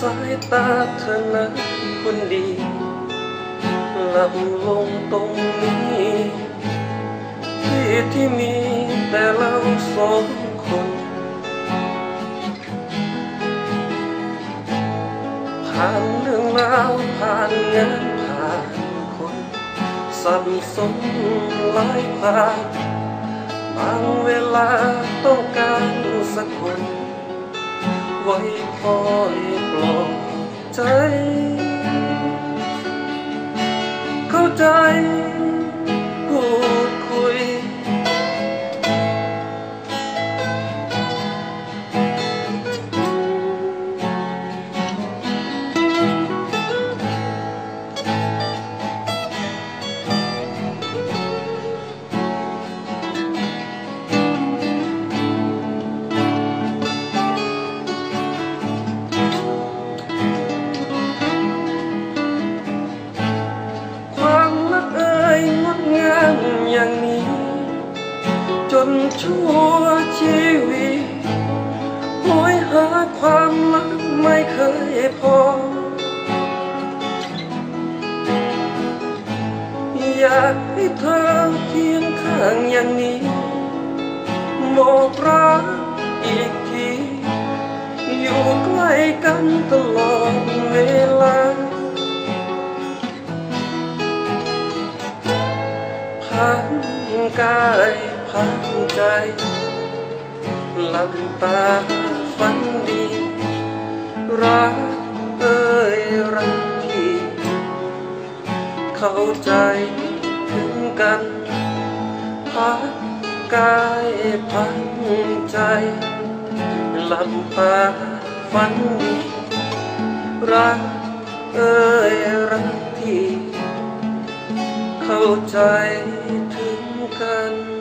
สายตาเธอนั้นคนดีหลับลงตรงนี้ที่ที่มีแต่เราสองคน ผ่านเรื่องราวผ่านงานผ่านคนสับสนหลายผ่านบางเวลาต้องการสักคน ไว้คอยปลอบใจ เข้าใจ งดงามอย่างนี้ จนชั่วชีวิตโหยหาความรักไม่เคยพอ อยากให้เธอเคียงข้างอย่างนี้บอกรักอีกที อยู่ใกล้กันตลอด พันกายพันใจหลับตาฝันดี รักเอ่ยรักที่เข้าใจถึงกันพักกายพันใจหลับตาฝันดี รักเอ่ยรักที่ เข้าใจถึงกัน